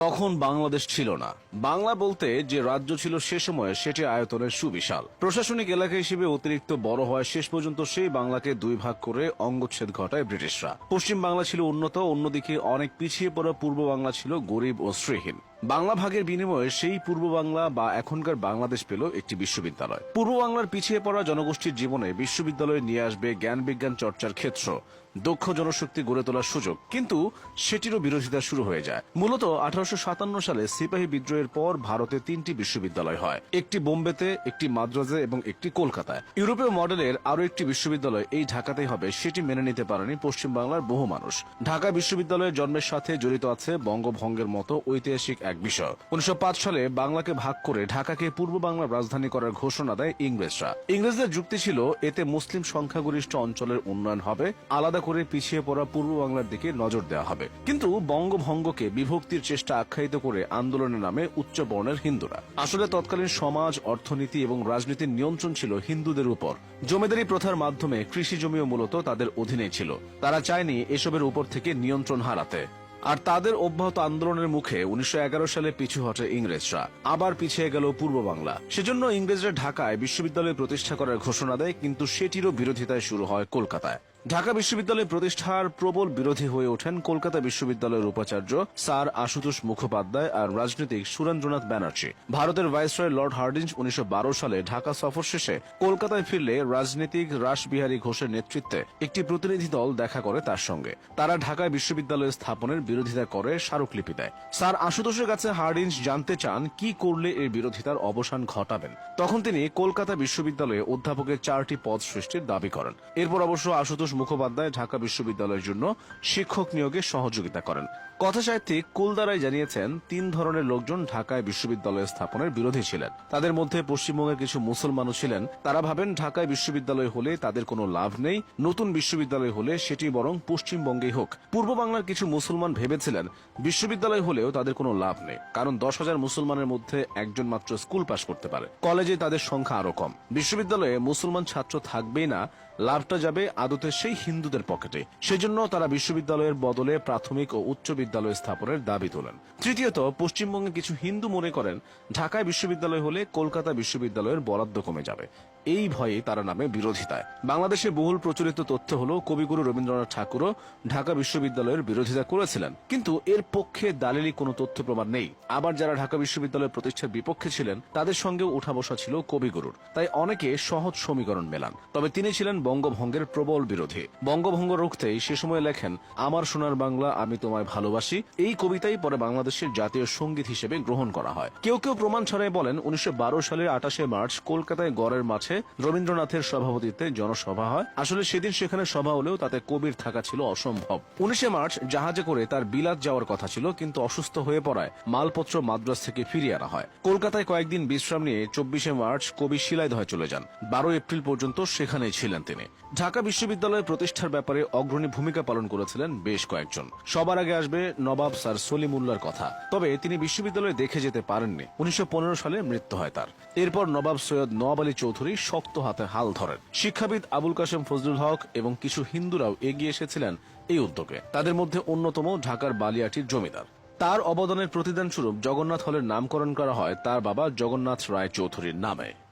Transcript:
তখন বাংলাদেশ ছিল না। বাংলা বলতে যে রাজ্য ছিল সে সময়ে সেটি আয়তনের সুবিশাল। প্রশাসনিক এলাকা হিসেবে অতিরিক্ত বড় হয় শেষ পর্যন্ত সেই বাংলাকে দুই ভাগ করে অঙ্গচ্ছেদ ঘটায় ব্রিটিশরা। পশ্চিম বাংলা ছিল উন্নত, অন্যদিকে অনেক পিছিয়ে পড়া পূর্ব বাংলা ছিল গরিব ও শ্রীহীন। বাংলা ভাগের বিনিময়ে সেই পূর্ব বাংলা বা এখনকার বাংলাদেশ পেল একটি বিশ্ববিদ্যালয়। পূর্ব বাংলার পিছিয়ে পড়া জনগোষ্ঠীর জীবনে বিশ্ববিদ্যালয় নিয়ে আসবে জ্ঞান বিজ্ঞান চর্চার ক্ষেত্র, দক্ষ জনশক্তি গড়ে তোলার সুযোগ। কিন্তু সেটিরও বিরোধিতা শুরু হয়ে যায়। মূলত আঠারোশো সাতান্ন সালে সিপাহী বিদ্রোহের পর ভারতে তিনটি বিশ্ববিদ্যালয় হয়, একটি বোম্বেতে, একটি মাদ্রাজে এবং একটি কলকাতায়। ইউরোপীয় মডেলের আরও একটি বিশ্ববিদ্যালয় এই ঢাকাতেই হবে, সেটি মেনে নিতে পারেনি পশ্চিমবাংলার বহু মানুষ। ঢাকা বিশ্ববিদ্যালয়ের জন্মের সাথে জড়িত আছে বঙ্গভঙ্গের মতো ঐতিহাসিক এক বিষয়। উনিশশো সালে বাংলাকে ভাগ করে ঢাকাকে পূর্ব বাংলার রাজধানী করার ঘোষণা দেয় ইংরেজরা। ইংরেজদের যুক্তি ছিল, এতে মুসলিম সংখ্যাগরিষ্ঠ অঞ্চলের উন্নয়ন হবে, আলাদা করে পিছিয়ে পড়া পূর্ব বাংলার দিকে নজর দেওয়া হবে। কিন্তু বঙ্গভঙ্গকে বিভক্তির চেষ্টা আখ্যায়িত করে আন্দোলনের নামে উচ্চ বর্ণের হিন্দুরা। আসলে তৎকালীন সমাজ, অর্থনীতি এবং রাজনীতির নিয়ন্ত্রণ ছিল হিন্দুদের উপর। জমিদারি প্রথার মাধ্যমে কৃষি জমিও মূলত তাদের অধীনে ছিল। তারা চায়নি এসবের উপর থেকে নিয়ন্ত্রণ হারাতে। আর তাদের অব্যাহত আন্দোলনের মুখে উনিশশো এগারো সালে পিছু হটে ইংরেজরা। আবার পিছিয়ে গেল পূর্ব বাংলা। সেজন্য ইংরেজরা ঢাকায় বিশ্ববিদ্যালয় প্রতিষ্ঠা করার ঘোষণা দেয়, কিন্তু সেটিরও বিরোধিতায় শুরু হয় কলকাতায়। ঢাকা বিশ্ববিদ্যালয় প্রতিষ্ঠার প্রবল বিরোধী হয়ে ওঠেন কলকাতা বিশ্ববিদ্যালয়ের উপাচার্য স্যার আশুতোষ মুখোপাধ্যায় আর রাজনীতিক সুরেন্দ্রনাথ ব্যানার্জি। ভারতের ভাইসরয় লর্ড হার্ডিঞ্জ উনিশশো সালে ঢাকা সফর শেষে কলকাতায় ফিরলে রাজনীতিক রাসবিহারী ঘোষের নেতৃত্বে একটি প্রতিনিধি দল দেখা করে তার সঙ্গে। তারা ঢাকায় বিশ্ববিদ্যালয় স্থাপনের বিরোধিতা করে স্মারকলিপি দেয়। স্যার আশুতোষের কাছে হার্ডিঞ্জ জানতে চান, কি করলে এর বিরোধিতার অবসান ঘটাবেন? তখন তিনি কলকাতা বিশ্ববিদ্যালয়ে অধ্যাপকের চারটি পদ সৃষ্টির দাবি করেন। এরপর অবশ্য আশুতোষ মুখোপাধ্যায় ঢাকা বিশ্ববিদ্যালয়ের জন্য শিক্ষক নিয়োগে সহযোগিতা করেন। কথা সাহিত্যিক কুলদারাই জানিয়েছেন, তিন ধরনের লোকজন ঢাকায় বিশ্ববিদ্যালয় স্থাপনের বিরোধী ছিলেন। তাদের মধ্যে পশ্চিমবঙ্গের কিছু মুসলমানও ছিলেন। তারা ভাবেন, ঢাকায় বিশ্ববিদ্যালয় হলে তাদের কোনো লাভ নেই, নতুন বিশ্ববিদ্যালয় হলে সেটি বরং পশ্চিমবঙ্গেই হোক। পূর্ব বাংলার কিছু মুসলমান ভেবেছিলেন, বিশ্ববিদ্যালয় হলেও তাদের কোনো লাভ নেই, কারণ দশ হাজার মুসলমানের মধ্যে একজন মাত্র স্কুল পাশ করতে পারে। কলেজে তাদের সংখ্যা আরও কম। বিশ্ববিদ্যালয়ে মুসলমান ছাত্র থাকবেই না লাভটা যাবে আদতে সেই হিন্দুদের পকেটে। সেজন্য তারা বিশ্ববিদ্যালয়ের বদলে প্রাথমিক ও উচ্চ বিদ্যালয় স্থাপনের দাবি তোলেন। তৃতীয়ত, পশ্চিমবঙ্গে কিছু হিন্দু মনে করেন, ঢাকায় বিশ্ববিদ্যালয় হলে কলকাতা বিশ্ববিদ্যালয়ের বরাদ্দ কমে যাবে। এই ভয়ে তারা নামে বিরোধিতায়। বাংলাদেশে বহুল প্রচলিত তথ্য হল, কবিগুরু রবীন্দ্রনাথ ঠাকুরও ঢাকা বিশ্ববিদ্যালয়ের বিরোধিতা করেছিলেন। কিন্তু এর পক্ষে দালিলি কোনো তথ্য প্রমাণ নেই। আবার যারা ঢাকা বিশ্ববিদ্যালয় প্রতিষ্ঠার বিপক্ষে ছিলেন, তাদের সঙ্গেও উঠা বসা ছিল কবিগুরুর। তাই অনেকে সহজ সমীকরণ মেলান। তবে তিনি ছিলেন বঙ্গভঙ্গের প্রবল বিরোধী। বঙ্গভঙ্গ রুখতেই সে সময় লেখেন, আমার সোনার বাংলা আমি তোমায় ভালোবাসি। এই কবিতাই পরে বাংলাদেশের জাতীয় সংগীত হিসেবে গ্রহণ করা হয়। কেউ কেউ প্রমাণ ছাড়াই বলেন, উনিশশো বারো সালের আঠাশে মার্চ কলকাতায় গড়ের মাঠে রবীন্দ্রনাথের সভাপতিত্বে জনসভা হয়। আসলে সেদিন সেখানে সভা হলেও তাতে কবির থাকা ছিল অসম্ভব। উনিশে মার্চ জাহাজে করে তার বিলাত যাওয়ার কথা ছিল, কিন্তু অসুস্থ হয়ে পড়ায় মালপত্র মাদ্রাস থেকে ফিরিয়ে আনা হয়। কলকাতায় কয়েকদিন বিশ্রাম নিয়ে চব্বিশে মার্চ কবি শিলাইদহে চলে যান। বারো এপ্রিল পর্যন্ত সেখানেই ছিলেন তিনি। ঢাকা বিশ্ববিদ্যালয় প্রতিষ্ঠার ব্যাপারে অগ্রণী ভূমিকা পালন করেছিলেন বেশ কয়েকজন। সবার আগে আসবে নবাব স্যার সলিমুল্লার কথা। তবে তিনি বিশ্ববিদ্যালয়ে দেখে যেতে পারেননি। উনিশশো পনেরো সালে মৃত্যু হয় তার। এরপর নবাব সৈয়দ নওয়াব আলী চৌধুরী শক্ত হাতে হাল ধরেন। শিক্ষাবিদ আবুল কাশেম ফজলুল হক এবং কিছু হিন্দুরাও এগিয়ে এসেছিলেন এই উদ্যোগে। তাদের মধ্যে অন্যতম ঢাকার বালিয়াটির জমিদার। তার অবদানের প্রতিদান স্বরূপ জগন্নাথ হলের নামকরণ করা হয় তার বাবা জগন্নাথ রায় চৌধুরীর নামে।